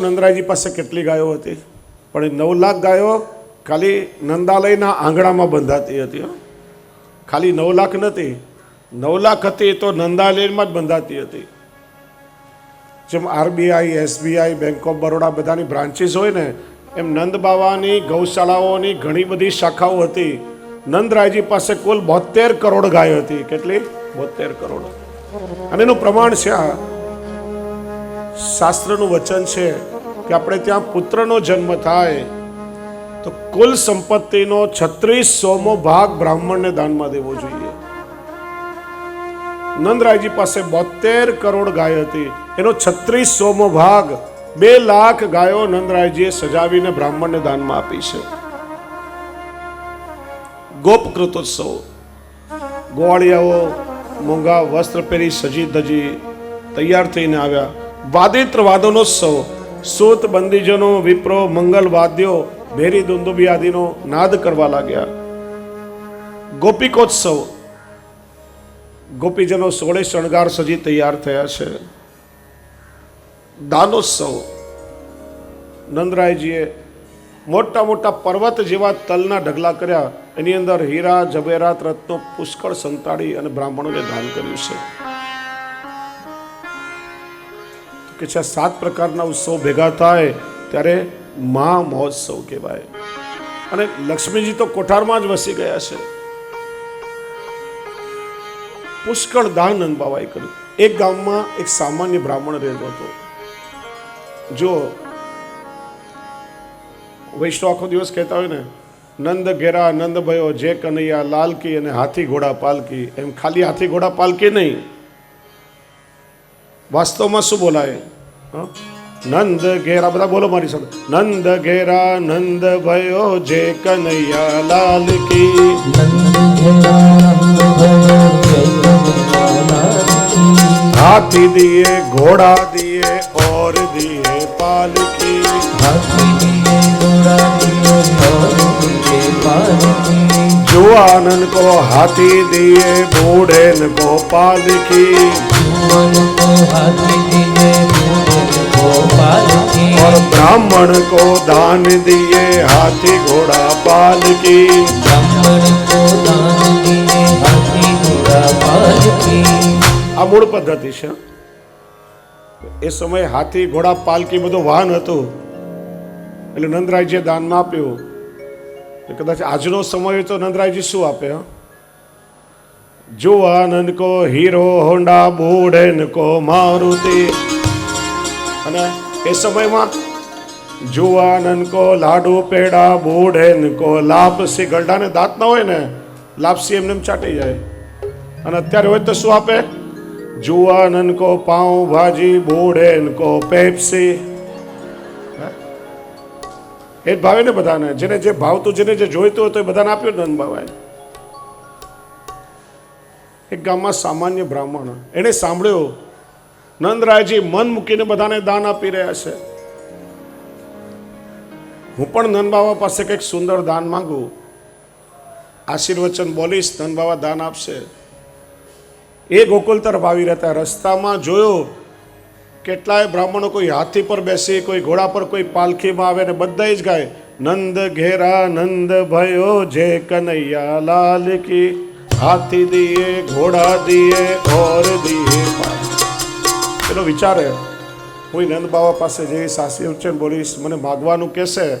નંદરાયજી પાસે કેટલી ગાયો હતી? પણ એ નવ લાખ ગાયો ખાલી નંદાલયના આંગણામાં બંધાતી હતી ખાલી નવ લાખ નથી, નવ લાખ હતી તો નંદાલયમાં જ બંધાતી હતી. જેમ RBI, SBI, bank of Baroda branches branches હોય ને, એમ નંદ બાવાની ગૌશાળાઓની ઘણી બધી શાખાઓ હતી. નંદરાયજી પાસે કુલ બોતેર કરોડ ગાયો હતી. કેટલી? બોતેર કરોડ. અને એનું પ્રમાણ છે આ. શાસ્ત્રનું વચન છે કે આપણે ત્યાં પુત્રનો જન્મ થાય, તો કુલ સંપત્તિનો છત્રીસ સોમો ભાગ બ્રાહ્મણને દાનમાં દેવો જોઈએ. નંદરાયજી પાસે બોતેર કરોડ ગાય હતી. એનો છત્રીસ સોમો ભાગ બે લાખ ગાયો નંદરાયજીએ સજાવીને બ્રાહ્મણને દાનમાં આપી છે. ગોપ કૃતોત્સવ. ગોવાળિયાઓ મોંઘા વસ્ત્ર પહેરી સજી ધજી તૈયાર થઈને આવ્યા. વાદિત્ર વાદનોત્સવ સૂત બંદીજનો, વિપ્રો, મંગલ વાદ્યો, ભેરી દુંદુબી આદિનો નાદ કરવા લાગ્યા. ગોપિકોત્સવ. ગોપીજનો સોળે શણગાર સજી તૈયાર થયા છે. દાનોત્સવ. નંદરાયજીએ મોટા મોટા પર્વત જેવા તલના ઢગલા કર્યા. એની અંદર હીરા જવેરાત રત્નો, પુષ્કળ સંતાડી અને બ્રાહ્મણોને દાન કર્યું છે. કે છે સાત પ્રકારના ઉત્સવ ભેગા થાય ત્યારે મહા મહોત્સવ કહેવાય. અને લક્ષ્મીજી તો કોઠારમાં જ વસી ગયા છે. પુષ્કળ દાન નંદબાવાએ કર્યું. એક ગામમાં એક સામાન્ય બ્રાહ્મણ રહેતો હતો. જો વૈષ્ણવ આખો દિવસ કહેતા હોય ને, નંદ ઘેરા, નંદ ભયો, જે કનૈયા, લાલકી અને હાથી ઘોડા પાલકી. એમ ખાલી હાથી ઘોડા પાલકી નહીં. વાસ્તવમાં શું બોલાય? નંદ ઘેરા બધા બોલો મારી સાથે નંદ ઘેરા નંદ ભયો જે કનૈયા લાલ કી હાથી દિએ ઘોડા દિએ ઓર દિએ પાલકી जुआनन को हाथी दिए बूढ़ेन को पालकी और ब्राह्मण को दान दिए हाथी घोड़ा पालकी આ મૂળ પદ્ધતિ છે એ સમયે હાથી ઘોડા પાલકી બધું વાહન હતું એટલે નંદરાયજીએ દાનમાં આપ્યું એ કદાચ આજનો સમય હોય તો નંદરાયજી શું આપે હા જુવાનન કો હીરો હોન્ડા બૂઢેન કો મારુતિ અને એ સમયમાં જુવાનન કો લાડુ પેડા બૂઢેન કો લાપસી ગરડાને દાંત ના હોય ને લાપસી એમને એમ ચાટી જાય. અને અત્યારે હોય તો શું આપે? જુવાનન કો પાઉં ભાજી બૂઢેન કો પેપ્સી. એ જ ભાવે ને બધાને. જેને જે ભાવતું, જેને જે જોઈતું હોય તો એ બધાને આપ્યું નંદ ભાવાય એક ગામમાં સામાન્ય બ્રાહ્મણ. એણે સાંભળ્યું નંદરાયજી મન મૂકીને બધાને દાન આપી રહ્યા છે. હું પણ નંદ બાબા પાસે કંઈક સુંદર દાન માંગુ. આશીર્વચન બોલીશ નંદ બાબા દાન આપશે. એ ગોકુલ તરફ આવી રહેતા રસ્તામાં જોયો, કેટલાય બ્રાહ્મણો કોઈ હાથી પર બેસી, કોઈ ઘોડા પર, કોઈ પાલખીમાં આવે ને બધા જ ગાય, નંદ ઘેરા, નંદ ભયો, જે કનૈયા લાલ કી. હાથી દીએ, ઘોડા દીએ, ઓર દિએ પેલો વિચારે, હું નંદ બાવા પાસે જઈ સાસી ઉચ્ચન બોલીશ, મને માગવાનું કહેશે.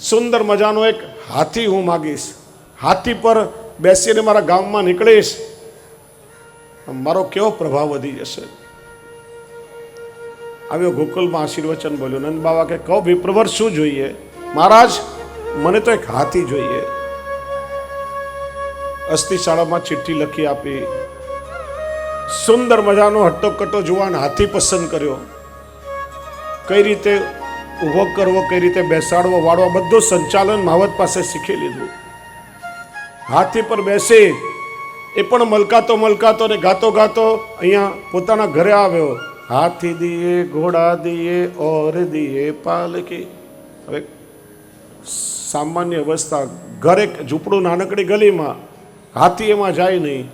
સુંદર મજાનો એક હાથી હું માગીશ. હાથી પર બેસીને મારા ગામમાં નીકળીશ. મારો કેવો પ્રભાવ વધી જશે? આવ્યો ગોકુલમાં આશીર્વચન બોલ્યો, નંદ બાવા કે, કહો વિપ્રવર શું જોઈએ? મહારાજ, મને તો એક હાથી જોઈએ. અસ્થિશાળામાં ચિઠ્ઠી લખી આપી સુંદર મજાનો હટ્ટોકટ્ટો જુવાન હાથી પસંદ કર્યો. કઈ રીતે ઊભો કરવો, કઈ રીતે બેસાડવો, વાળવો બધું સંચાલન માવત પાસે શીખી લીધું. હાથી પર બેસી એ પણ મલકાતો મલકાતો ને ગાતો ગાતો અહીંયા પોતાના ઘરે આવ્યો. હાથી દીએ, ઘોડા દીએ, ઓર દિએ પાલકી હવે સામાન્ય અવસ્થા, ઘરે ઝૂંપડું નાનકડી ગલીમાં, હાથી એમાં જાય નહીં,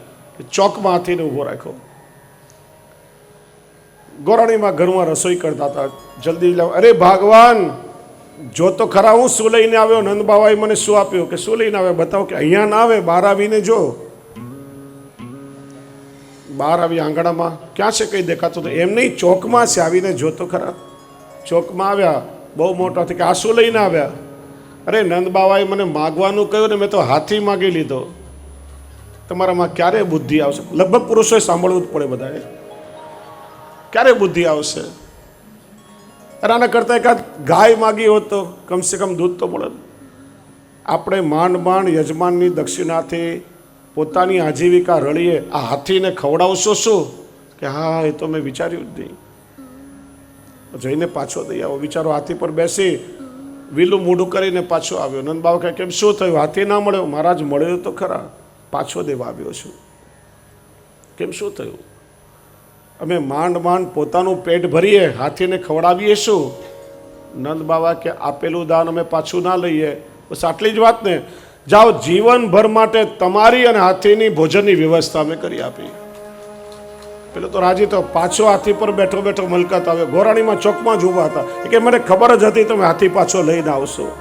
ચોકમાં હાથીને ઊભો રાખ્યો. ગોરાણીમાં ઘરમાં રસોઈ કરતા હતા. જલ્દી લાવ. અરે ભગવાન, જો તો ખરા હું શું લઈને આવ્યો? નંદ બાબાએ મને શું આપ્યું? કે શું લઈને આવ્યો? બતાવો કે અહીંયા ના આવે, બહાર આવીને જો. બહાર આવી આંગણામાં. ક્યાં છે કંઈ દેખાતું હતું એમ નહીં, ચોકમાં છે આવીને જોતો ખરા. ચોકમાં આવ્યા. બહુ મોટા કે આ શું લઈને આવ્યા? અરે નંદ બાબાએ મને માગવાનું કહ્યું ને મેં તો હાથી માગી લીધો. તમારામાં ક્યારે બુદ્ધિ આવશે? લગભગ પુરુષોએ સાંભળવું જ પડે બધાએ. ક્યારે બુદ્ધિ આવશે? અરે આના કરતાં એકાદ ગાય માગી હોત તો કમસે કમ દૂધ તો મળે આપણે માંડ માંડ યજમાનની દક્ષિણાથી પોતાની આજીવિકા રળીએ, આ હાથીને ખવડાવશો શું? કે હા, એ તો મેં વિચાર્યું જ નહીં. જઈને પાછો દઈ આવો. વિચારો, હાથી પર બેસી વિલું મોઢું કરીને પાછો આવ્યો. નંદ બાબા કહે કેમ, શું થયું? હાથી ના મળ્યો? મહારાજ મળ્યો તો ખરા. પાછો દેવા આવ્યો છું. કેમ, શું થયું? અમે માંડ માંડ પોતાનું પેટ ભરીએ, હાથીને ખવડાવીએ શું? નંદ બાબા કે, આપેલું દાન અમે પાછું ના લઈએ. બસ આટલી જ વાત ને જાઓ, જીવનભર માટે તમારી અને હાથીની ભોજનની વ્યવસ્થા અમે કરી આપી. પેલો તો રાજી તો પાછો હાથી પર બેઠો બેઠો મલકાત આવ્યો ગોરાણીમાં ચોકમાં જ ઊભા હતા. કે, મને ખબર જ હતી તમે હાથી પાછો લઈને આવશો.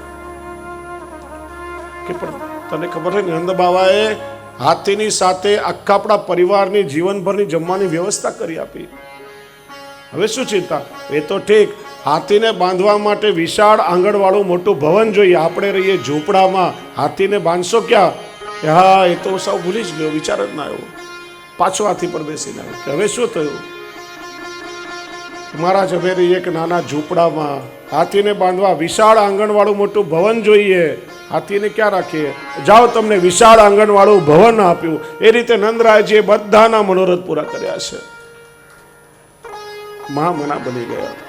કે પણ તને ખબર છે નંદ બાબાએ હાથીની સાથે આખા આપણા પરિવારની જીવનભરની જમવાની વ્યવસ્થા કરી આપી. હવે શું ચિંતા? એ તો ઠીક. હાથીને બાંધવા માટે વિશાળ આંગણવાળું મોટું ભવન જોઈએ. આપણે રહીએ ઝૂંપડામાં. હાથીને બાંધશો ક્યાં? હા, એ તો સૌ ભૂલી જ ગયો. વિચાર જ ના આવ્યો. પાછો હાથી પર બેસીને આવ્યો. કે હવે શું થયું? મારા રહીએ એક નાના ઝૂંપડામાં હાથીને બાંધવા વિશાળ આંગણવાળું મોટું ભવન જોઈએ. હાથીને ક્યાં રાખીએ? જાઓ તમને વિશાળ આંગણવાળું ભવન આપ્યું. એ રીતે નંદરાયજીએ બધાના મનોરથ પૂરા કર્યા છે. મહામના બની ગયા.